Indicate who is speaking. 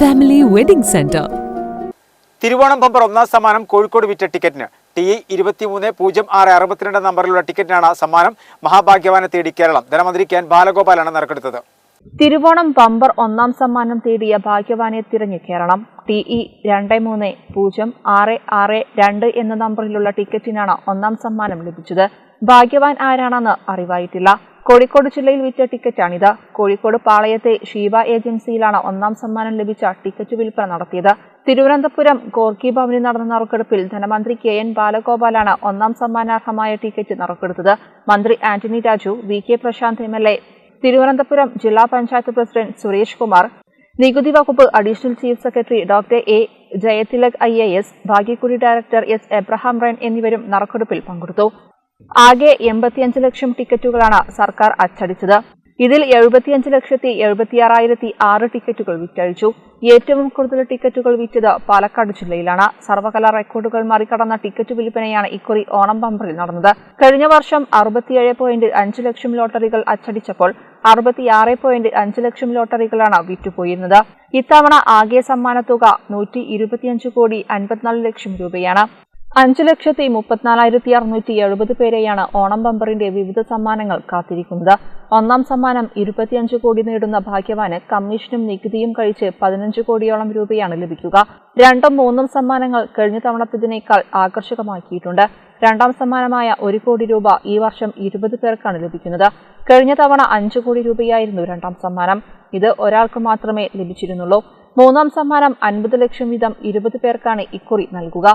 Speaker 1: Family wedding centre
Speaker 2: Thiruvonam bumper ഒന്നാം സമ്മാനം കോഴിക്കോട് വിറ്റ ടിക്കറ്റിന്. ടി ഇ ഇരുപത്തിമൂന്ന് പൂജ്യം ആറ് അറുപത്തിരണ്ട് നമ്പറിലുള്ള ടിക്കറ്റിനാണ് സമ്മാനം മഹാഭാഗ്യവാനെ തേടി കേരളം. ധനമന്ത്രി കെ എൻ ബാലഗോപാലാണ് നറുക്കെടുത്തത്.
Speaker 3: തിരുവോണം ബമ്പർ ഒന്നാം സമ്മാനം തേടിയ ഭാഗ്യവാനെ തിരഞ്ഞു കേരളം. ടി ഇ രണ്ട് മൂന്ന് പൂജ്യം ആറ് ആറ് രണ്ട് എന്ന നമ്പറിലുള്ള ടിക്കറ്റിനാണ് ഒന്നാം സമ്മാനം ലഭിച്ചത്. ഭാഗ്യവാൻ ആരാണെന്ന് അറിവായിട്ടില്ല. കോഴിക്കോട് ജില്ലയിൽ വിറ്റ ടിക്കറ്റാണിത്. കോഴിക്കോട് പാളയത്തെ ഷീബ ഏജൻസിയിലാണ് ഒന്നാം സമ്മാനം ലഭിച്ച ടിക്കറ്റ് വിൽപ്പന നടത്തിയത്. തിരുവനന്തപുരം ഗോർക്കി ഭവനിൽ നടന്ന നറുക്കെടുപ്പിൽ ധനമന്ത്രി കെ എൻ ബാലഗോപാലാണ് ഒന്നാം സമ്മാനാർഹമായ ടിക്കറ്റ് നറുക്കെടുത്തത്. മന്ത്രി Antony Raju V K Prashanth M L A Thiruvananthapuram ജില്ലാ പഞ്ചായത്ത് പ്രസിഡന്റ് സുരേഷ് കുമാർ നികുതി വകുപ്പ് additional chief secretary doctor A Jayathilak I A S ഭാഗ്യക്കുടി director S Abraham Rhine എന്നിവരും നറുക്കെടുപ്പിൽ പങ്കെടുത്തു. ആകെ എൺപത്തിയഞ്ച് ലക്ഷം ടിക്കറ്റുകളാണ് സർക്കാർ അച്ചടിച്ചത്. ഇതിൽ എഴുപത്തിയഞ്ച് ലക്ഷത്തി എഴുപത്തിയാറായിരത്തി ആറ് ടിക്കറ്റുകൾ വിറ്റഴിച്ചു. ഏറ്റവും കൂടുതൽ ടിക്കറ്റുകൾ വിറ്റത് പാലക്കാട് ജില്ലയിലാണ്. സർവകലാ റെക്കോർഡുകൾ മറികടന്ന ടിക്കറ്റ് വിൽപ്പനയാണ് ഇക്കുറി ഓണം ബമ്പറിൽ നടന്നത്. കഴിഞ്ഞ വർഷം അറുപത്തിയേഴ് പോയിന്റ് അഞ്ച് ലക്ഷം ലോട്ടറികൾ അച്ചടിച്ചപ്പോൾ അറുപത്തിയാറ് പോയിന്റ് അഞ്ച് ലക്ഷം ലോട്ടറികളാണ് വിറ്റുപോയിരുന്നത്. ഇത്തവണ ആകെ സമ്മാനത്തുക നൂറ്റി ഇരുപത്തിയഞ്ച് കോടി അൻപത്തിനാല് ലക്ഷം രൂപയാണ്. അഞ്ചു ലക്ഷത്തി മുപ്പത്തിനാലായിരത്തി അറുന്നൂറ്റി എഴുപത് പേരെയാണ് ഓണം ബമ്പറിന്റെ വിവിധ സമ്മാനങ്ങൾ കാത്തിരിക്കുന്നത്. ഒന്നാം സമ്മാനം ഇരുപത്തിയഞ്ച് കോടി നേടുന്ന ഭാഗ്യവാന് കമ്മീഷനും നികുതിയും കഴിച്ച് പതിനഞ്ച് കോടിയോളം രൂപയാണ് ലഭിക്കുക. രണ്ടും മൂന്നും സമ്മാനങ്ങൾ കഴിഞ്ഞ തവണത്തതിനേക്കാൾ ആകർഷകമാക്കിയിട്ടുണ്ട്. രണ്ടാം സമ്മാനമായ ഒരു കോടി രൂപ ഈ വർഷം ഇരുപത് പേർക്കാണ് ലഭിക്കുന്നത്. കഴിഞ്ഞ തവണ അഞ്ച് കോടി രൂപയായിരുന്നു രണ്ടാം സമ്മാനം. ഇത് ഒരാൾക്ക് മാത്രമേ ലഭിച്ചിരുന്നുള്ളൂ. മൂന്നാം സമ്മാനം അൻപത് ലക്ഷം വീതം ഇരുപത് പേർക്കാണ് ഇക്കുറി നൽകുക.